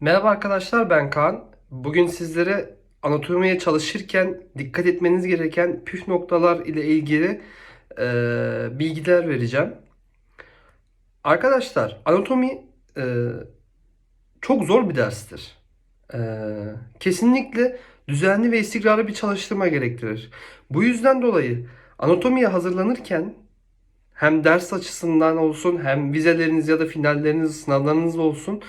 Merhaba arkadaşlar ben Kaan. Bugün sizlere anatomiye çalışırken dikkat etmeniz gereken püf noktalar ile ilgili e, bilgiler vereceğim. Arkadaşlar anatomi e, çok zor bir derstir. E, kesinlikle düzenli ve istikrarlı bir çalıştırma gerektirir. Bu yüzden dolayı anatomiye hazırlanırken hem ders açısından olsun hem vizeleriniz ya da finalleriniz, sınavlarınız olsun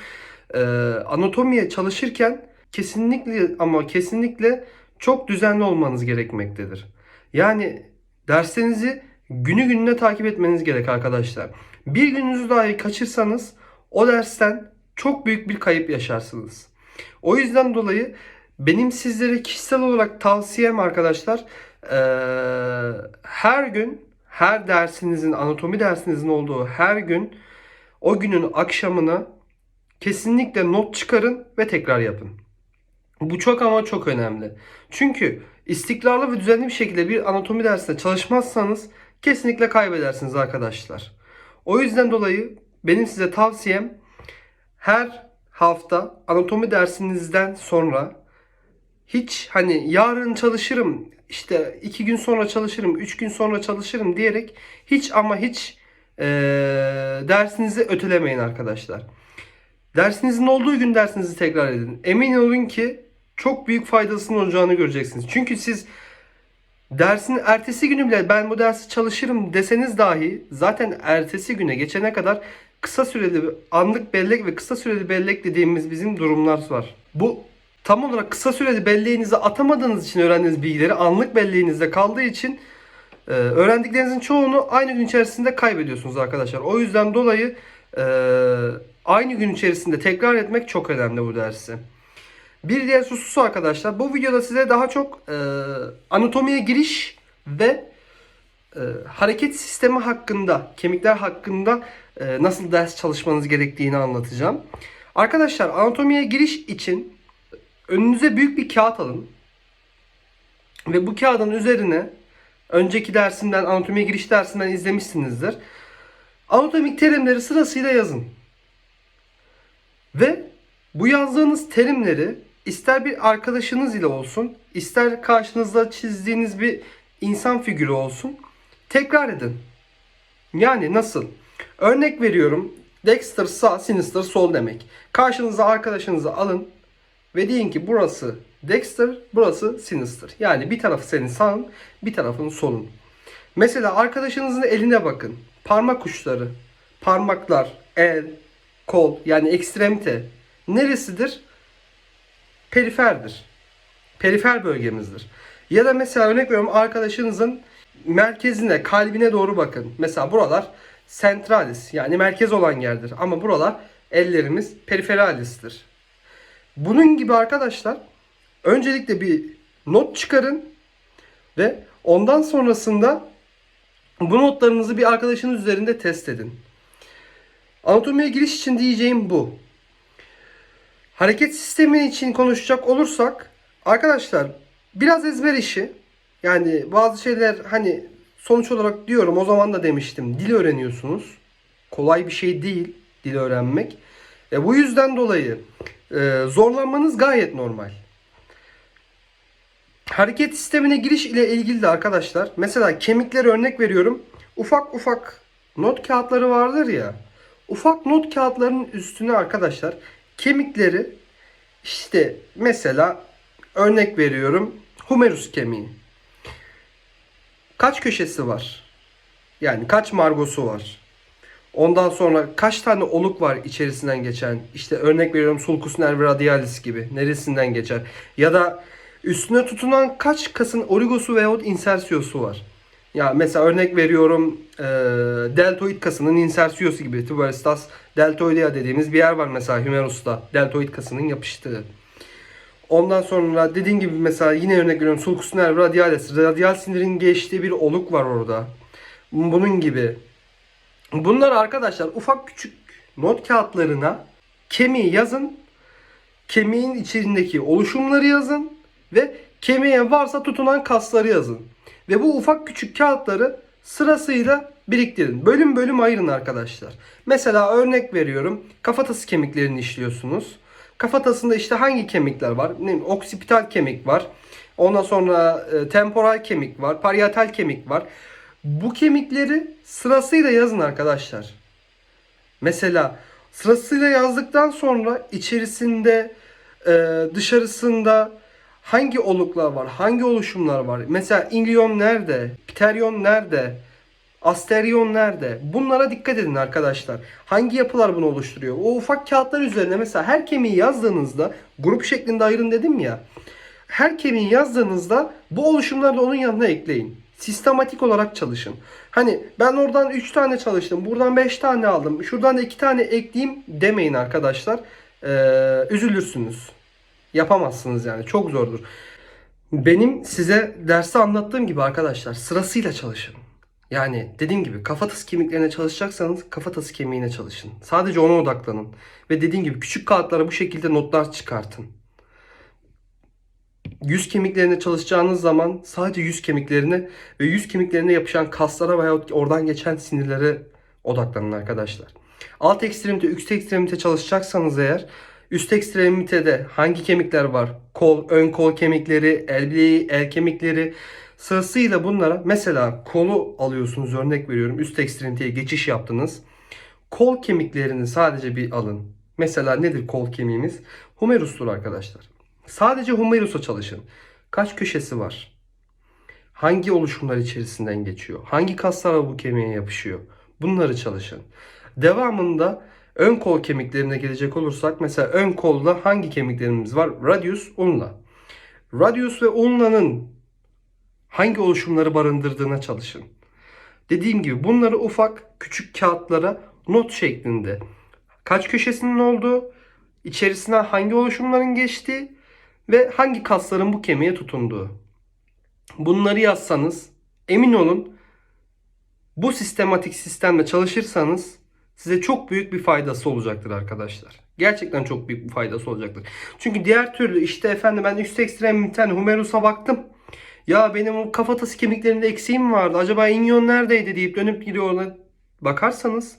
e, anatomiye çalışırken kesinlikle ama kesinlikle çok düzenli olmanız gerekmektedir. Yani derslerinizi günü gününe takip etmeniz gerek arkadaşlar. Bir gününüzü dahi kaçırsanız o dersten çok büyük bir kayıp yaşarsınız. O yüzden dolayı benim sizlere kişisel olarak tavsiyem arkadaşlar eee, her gün her dersinizin anatomi dersinizin olduğu her gün o günün akşamına kesinlikle not çıkarın ve tekrar yapın. Bu çok ama çok önemli. Çünkü istikrarlı ve düzenli bir şekilde bir anatomi dersinde çalışmazsanız kesinlikle kaybedersiniz arkadaşlar. O yüzden dolayı benim size tavsiyem her hafta anatomi dersinizden sonra hiç hani yarın çalışırım işte iki gün sonra çalışırım üç gün sonra çalışırım diyerek hiç ama hiç eee, dersinizi ötelemeyin arkadaşlar. Dersinizin olduğu gün dersinizi tekrar edin. Emin olun ki çok büyük faydasının olacağını göreceksiniz. Çünkü siz dersin ertesi günü bile ben bu dersi çalışırım deseniz dahi zaten ertesi güne geçene kadar kısa süreli anlık bellek ve kısa süreli bellek dediğimiz bizim durumlar var. Bu tam olarak kısa süreli belleğinize atamadığınız için öğrendiğiniz bilgileri anlık belleğinizde kaldığı için e, öğrendiklerinizin çoğunu aynı gün içerisinde kaybediyorsunuz arkadaşlar. O yüzden dolayı e, aynı gün içerisinde tekrar etmek çok önemli bu dersi. Bir diğer hususu arkadaşlar bu videoda size daha çok e, anatomiye giriş ve e, hareket sistemi hakkında, kemikler hakkında e, nasıl ders çalışmanız gerektiğini anlatacağım. Arkadaşlar anatomiye giriş için önünüze büyük bir kağıt alın. Ve bu kağıdın üzerine önceki dersimden, anatomiye giriş dersinden izlemişsinizdir. Anatomik terimleri sırasıyla yazın. Ve bu yazdığınız terimleri ister bir arkadaşınız ile olsun, ister karşınızda çizdiğiniz bir insan figürü olsun tekrar edin. Yani nasıl? Örnek veriyorum. Dexter sağ, Sinister sol demek. Karşınıza arkadaşınızı alın ve deyin ki burası Dexter, burası Sinister. Yani bir tarafı senin sağın, bir tarafın solun. Mesela arkadaşınızın eline bakın. Parmak uçları, parmaklar, el, kol yani ekstremite neresidir? Periferdir. Perifer bölgemizdir. Ya da mesela örnek veriyorum arkadaşınızın merkezine, kalbine doğru bakın. Mesela buralar centralis yani merkez olan yerdir. Ama buralar ellerimiz periferalistir. Bunun gibi arkadaşlar öncelikle bir not çıkarın ve ondan sonrasında bu notlarınızı bir arkadaşınız üzerinde test edin. Anatomiye giriş için diyeceğim bu. Hareket sistemi için konuşacak olursak arkadaşlar biraz ezber işi. Yani bazı şeyler hani sonuç olarak diyorum o zaman da demiştim dil öğreniyorsunuz. Kolay bir şey değil dil öğrenmek. E, bu yüzden dolayı e, zorlanmanız gayet normal. Hareket sistemine giriş ile ilgili de arkadaşlar mesela kemikleri örnek veriyorum. Ufak ufak not kağıtları vardır ya. Ufak not kağıtlarının üstüne arkadaşlar kemikleri işte mesela örnek veriyorum humerus kemiği. Kaç köşesi var? Yani kaç margosu var? Ondan sonra kaç tane oluk var içerisinden geçen? İşte örnek veriyorum sulcus nervi radialis gibi. Neresinden geçer? Ya da üstüne tutunan kaç kasın origosu veyahut insersiyosu var? Ya mesela örnek veriyorum e, deltoid kasının insersiyosu gibi. Tuberostas deltoidea dediğimiz bir yer var mesela humerus'ta. Deltoid kasının yapıştığı. Ondan sonra dediğim gibi mesela yine örnek veriyorum sulcus nervi radialis. Radial sinirin geçtiği bir oluk var orada. Bunun gibi. Bunlar arkadaşlar ufak küçük not kağıtlarına kemiği yazın. Kemiğin içindeki oluşumları yazın ve kemiğe varsa tutunan kasları yazın. Ve bu ufak küçük kağıtları sırasıyla biriktirin. Bölüm bölüm ayırın arkadaşlar. Mesela örnek veriyorum. Kafatası kemiklerini işliyorsunuz. Kafatasında işte hangi kemikler var? Ne, oksipital kemik var. Ondan sonra e, temporal kemik var. Parietal kemik var. Bu kemikleri sırasıyla yazın arkadaşlar. Mesela sırasıyla yazdıktan sonra içerisinde e, dışarısında hangi oluklar var, hangi oluşumlar var? Mesela ilion nerede, pteryon nerede, asterion nerede? Bunlara dikkat edin arkadaşlar. Hangi yapılar bunu oluşturuyor? O ufak kağıtlar üzerine mesela her kemiği yazdığınızda grup şeklinde ayırın dedim ya. Her kemiği yazdığınızda bu oluşumları da onun yanına ekleyin. Sistematik olarak çalışın. Hani ben oradan 3 tane çalıştım. Buradan 5 tane aldım. Şuradan da 2 tane ekleyeyim demeyin arkadaşlar. Ee, üzülürsünüz. Yapamazsınız yani. Çok zordur. Benim size derste anlattığım gibi arkadaşlar sırasıyla çalışın. Yani dediğim gibi kafatası kemiklerine çalışacaksanız kafatası kemiğine çalışın. Sadece ona odaklanın. Ve dediğim gibi küçük kağıtlara bu şekilde notlar çıkartın. Yüz kemiklerine çalışacağınız zaman sadece yüz kemiklerine ve yüz kemiklerine yapışan kaslara veya oradan geçen sinirlere odaklanın arkadaşlar. Alt ekstremite, üst ekstremite çalışacaksanız eğer üst ekstremitede hangi kemikler var? Kol, ön kol kemikleri, el bileği, el kemikleri sırasıyla bunlara mesela kolu alıyorsunuz örnek veriyorum üst ekstremiteye geçiş yaptınız. Kol kemiklerini sadece bir alın. Mesela nedir kol kemiğimiz? Humerustur arkadaşlar. Sadece humerus'a çalışın. Kaç köşesi var? Hangi oluşumlar içerisinden geçiyor? Hangi kaslar bu kemiğe yapışıyor? Bunları çalışın. Devamında ön kol kemiklerine gelecek olursak mesela ön kolda hangi kemiklerimiz var? Radius, ulna. Radius ve ulna'nın hangi oluşumları barındırdığına çalışın. Dediğim gibi bunları ufak küçük kağıtlara not şeklinde kaç köşesinin olduğu, içerisine hangi oluşumların geçtiği ve hangi kasların bu kemiğe tutunduğu. Bunları yazsanız emin olun bu sistematik sistemle çalışırsanız size çok büyük bir faydası olacaktır arkadaşlar. Gerçekten çok büyük bir faydası olacaktır. Çünkü diğer türlü işte efendim ben üst ekstremiten humerus'a baktım. Ya benim o kafatası kemiklerinde eksiğim vardı. Acaba inyon neredeydi deyip dönüp gidiyorlar. Bakarsanız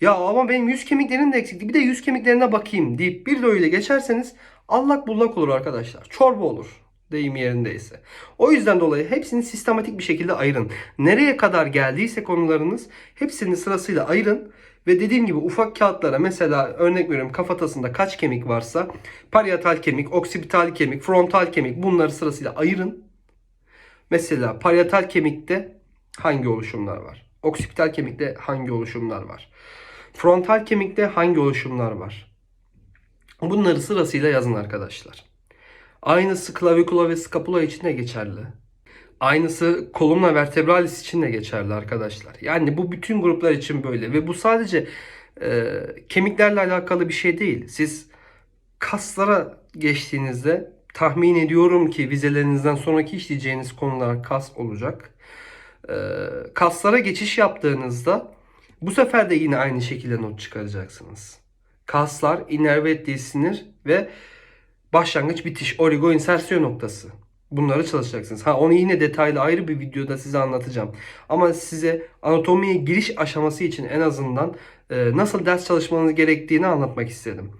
ya ama benim yüz kemiklerim de eksikti. Bir de yüz kemiklerine bakayım deyip bir de öyle geçerseniz allak bullak olur arkadaşlar. Çorba olur deyim yerindeyse. O yüzden dolayı hepsini sistematik bir şekilde ayırın. Nereye kadar geldiyse konularınız hepsini sırasıyla ayırın. Ve dediğim gibi ufak kağıtlara mesela örnek veriyorum kafatasında kaç kemik varsa parietal kemik, oksipital kemik, frontal kemik bunları sırasıyla ayırın. Mesela parietal kemikte hangi oluşumlar var? Oksipital kemikte hangi oluşumlar var? Frontal kemikte hangi oluşumlar var? Bunları sırasıyla yazın arkadaşlar. Aynısı klavikula ve scapula için de geçerli. Aynısı kolumna vertebralis için de geçerli arkadaşlar. Yani bu bütün gruplar için böyle ve bu sadece e, kemiklerle alakalı bir şey değil. Siz kaslara geçtiğinizde tahmin ediyorum ki vizelerinizden sonraki işleyeceğiniz konular kas olacak. E, kaslara geçiş yaptığınızda bu sefer de yine aynı şekilde not çıkaracaksınız. Kaslar, innerve sinir ve başlangıç bitiş oligo insersiyon noktası. Bunları çalışacaksınız. Ha onu yine detaylı ayrı bir videoda size anlatacağım. Ama size anatomiye giriş aşaması için en azından e, nasıl ders çalışmanız gerektiğini anlatmak istedim.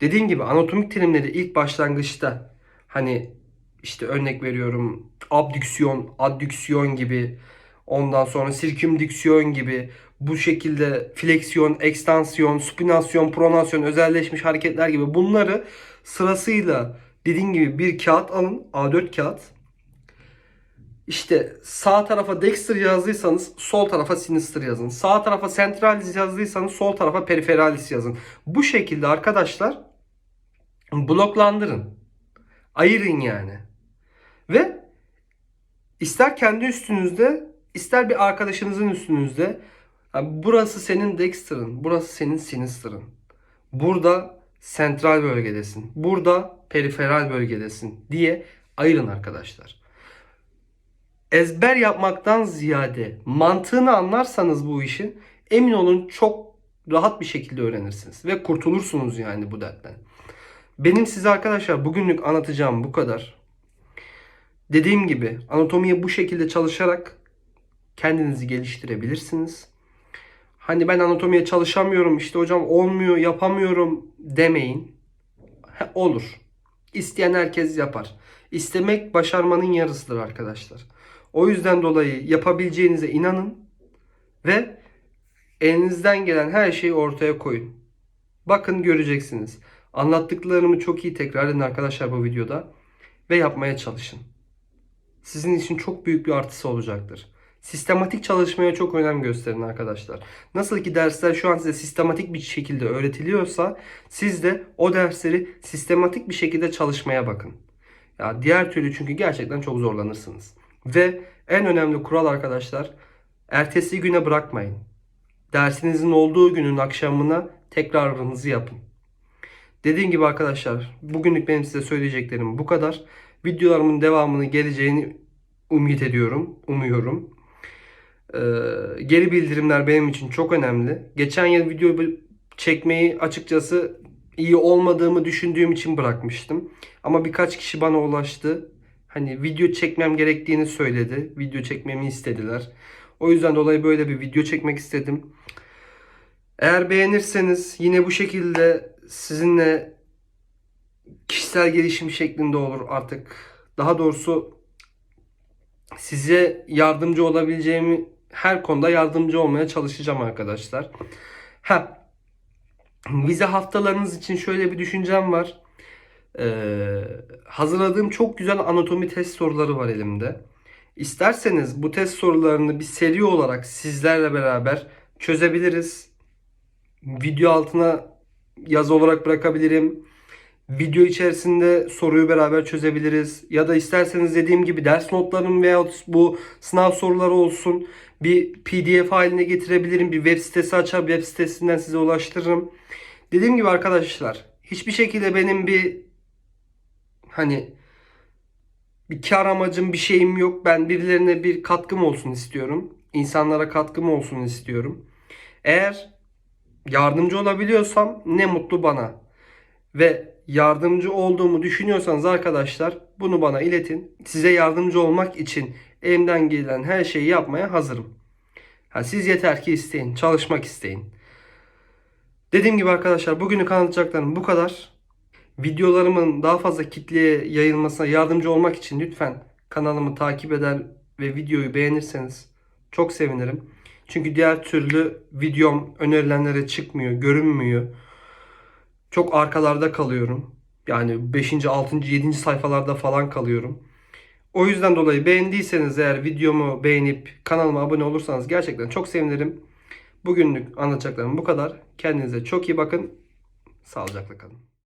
Dediğim gibi anatomik terimleri ilk başlangıçta hani işte örnek veriyorum abdüksiyon, addüksiyon gibi ondan sonra sirkümdüksiyon gibi bu şekilde fleksiyon, ekstansiyon, supinasyon, pronasyon, özelleşmiş hareketler gibi bunları sırasıyla dediğim gibi bir kağıt alın. A4 kağıt. İşte sağ tarafa Dexter yazdıysanız sol tarafa Sinister yazın. Sağ tarafa Centralis yazdıysanız sol tarafa Peripheраlis yazın. Bu şekilde arkadaşlar bloklandırın. Ayırın yani. Ve ister kendi üstünüzde ister bir arkadaşınızın üstünüzde burası senin Dexter'ın, burası senin Sinister'ın. Burada sentral bölgedesin. Burada periferal bölgedesin diye ayırın arkadaşlar. Ezber yapmaktan ziyade mantığını anlarsanız bu işin emin olun çok rahat bir şekilde öğrenirsiniz ve kurtulursunuz yani bu dertten. Benim size arkadaşlar bugünlük anlatacağım bu kadar. Dediğim gibi anatomiye bu şekilde çalışarak kendinizi geliştirebilirsiniz. Hani ben anatomiye çalışamıyorum işte hocam olmuyor yapamıyorum demeyin Olur. İsteyen herkes yapar. İstemek başarmanın yarısıdır arkadaşlar. O yüzden dolayı yapabileceğinize inanın ve elinizden gelen her şeyi ortaya koyun. Bakın göreceksiniz. Anlattıklarımı çok iyi tekrar edin arkadaşlar bu videoda ve yapmaya çalışın. Sizin için çok büyük bir artısı olacaktır. Sistematik çalışmaya çok önem gösterin arkadaşlar. Nasıl ki dersler şu an size sistematik bir şekilde öğretiliyorsa siz de o dersleri sistematik bir şekilde çalışmaya bakın. Ya diğer türlü çünkü gerçekten çok zorlanırsınız. Ve en önemli kural arkadaşlar ertesi güne bırakmayın. Dersinizin olduğu günün akşamına tekrarınızı yapın. Dediğim gibi arkadaşlar bugünlük benim size söyleyeceklerim bu kadar. Videolarımın devamını geleceğini umut ediyorum, umuyorum. Ee, geri bildirimler benim için çok önemli. Geçen yıl video çekmeyi açıkçası iyi olmadığımı düşündüğüm için bırakmıştım. Ama birkaç kişi bana ulaştı. Hani video çekmem gerektiğini söyledi. Video çekmemi istediler. O yüzden dolayı böyle bir video çekmek istedim. Eğer beğenirseniz yine bu şekilde sizinle kişisel gelişim şeklinde olur artık. Daha doğrusu size yardımcı olabileceğimi her konuda yardımcı olmaya çalışacağım arkadaşlar. Ha, vize haftalarınız için şöyle bir düşüncem var. Ee, hazırladığım çok güzel anatomi test soruları var elimde. İsterseniz bu test sorularını bir seri olarak sizlerle beraber çözebiliriz. Video altına yazı olarak bırakabilirim. Video içerisinde soruyu beraber çözebiliriz. Ya da isterseniz dediğim gibi ders notlarım veya bu sınav soruları olsun bir PDF haline getirebilirim. Bir web sitesi açar, web sitesinden size ulaştırırım. Dediğim gibi arkadaşlar hiçbir şekilde benim bir hani bir kar amacım bir şeyim yok. Ben birilerine bir katkım olsun istiyorum. İnsanlara katkım olsun istiyorum. Eğer yardımcı olabiliyorsam ne mutlu bana. Ve yardımcı olduğumu düşünüyorsanız arkadaşlar bunu bana iletin. Size yardımcı olmak için elimden gelen her şeyi yapmaya hazırım. Ha, siz yeter ki isteyin, çalışmak isteyin. Dediğim gibi arkadaşlar bugünü anlatacaklarım bu kadar. Videolarımın daha fazla kitleye yayılmasına yardımcı olmak için lütfen kanalımı takip eder ve videoyu beğenirseniz çok sevinirim. Çünkü diğer türlü videom önerilenlere çıkmıyor, görünmüyor. Çok arkalarda kalıyorum. Yani 5. 6. 7. sayfalarda falan kalıyorum. O yüzden dolayı beğendiyseniz eğer videomu beğenip kanalıma abone olursanız gerçekten çok sevinirim. Bugünlük anlatacaklarım bu kadar. Kendinize çok iyi bakın. Sağlıcakla kalın.